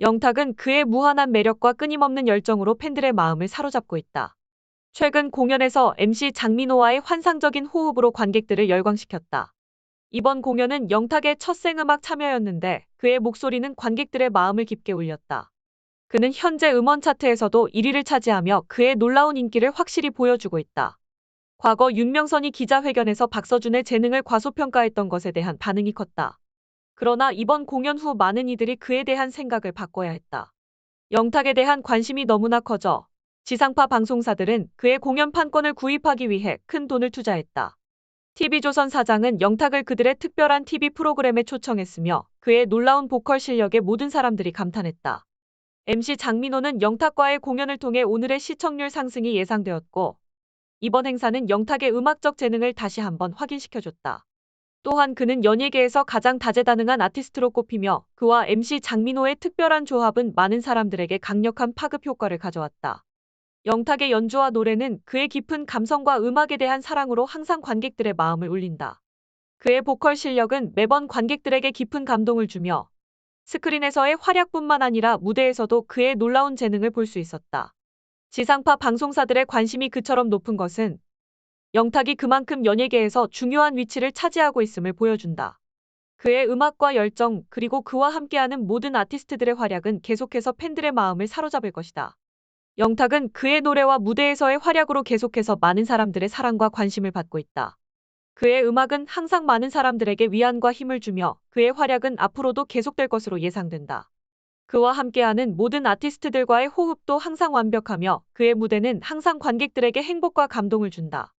영탁은 그의 무한한 매력과 끊임없는 열정으로 팬들의 마음을 사로잡고 있다. 최근 공연에서 MC 장민호와의 환상적인 호흡으로 관객들을 열광시켰다. 이번 공연은 영탁의 첫 생음악 참여였는데 그의 목소리는 관객들의 마음을 깊게 울렸다. 그는 현재 음원 차트에서도 1위를 차지하며 그의 놀라운 인기를 확실히 보여주고 있다. 과거 윤명선이 기자회견에서 박서준의 재능을 과소평가했던 것에 대한 반응이 컸다. 그러나 이번 공연 후 많은 이들이 그에 대한 생각을 바꿔야 했다. 영탁에 대한 관심이 너무나 커져 지상파 방송사들은 그의 공연 판권을 구입하기 위해 큰 돈을 투자했다. TV조선 사장은 영탁을 그들의 특별한 TV 프로그램에 초청했으며 그의 놀라운 보컬 실력에 모든 사람들이 감탄했다. MC 장민호는 영탁과의 공연을 통해 오늘의 시청률 상승이 예상되었고 이번 행사는 영탁의 음악적 재능을 다시 한번 확인시켜줬다. 또한 그는 연예계에서 가장 다재다능한 아티스트로 꼽히며 그와 MC 장민호의 특별한 조합은 많은 사람들에게 강력한 파급 효과를 가져왔다. 영탁의 연주와 노래는 그의 깊은 감성과 음악에 대한 사랑으로 항상 관객들의 마음을 울린다. 그의 보컬 실력은 매번 관객들에게 깊은 감동을 주며 스크린에서의 활약뿐만 아니라 무대에서도 그의 놀라운 재능을 볼 수 있었다. 지상파 방송사들의 관심이 그처럼 높은 것은 영탁이 그만큼 연예계에서 중요한 위치를 차지하고 있음을 보여준다. 그의 음악과 열정 그리고 그와 함께하는 모든 아티스트들의 활약은 계속해서 팬들의 마음을 사로잡을 것이다. 영탁은 그의 노래와 무대에서의 활약으로 계속해서 많은 사람들의 사랑과 관심을 받고 있다. 그의 음악은 항상 많은 사람들에게 위안과 힘을 주며 그의 활약은 앞으로도 계속될 것으로 예상된다. 그와 함께하는 모든 아티스트들과의 호흡도 항상 완벽하며 그의 무대는 항상 관객들에게 행복과 감동을 준다.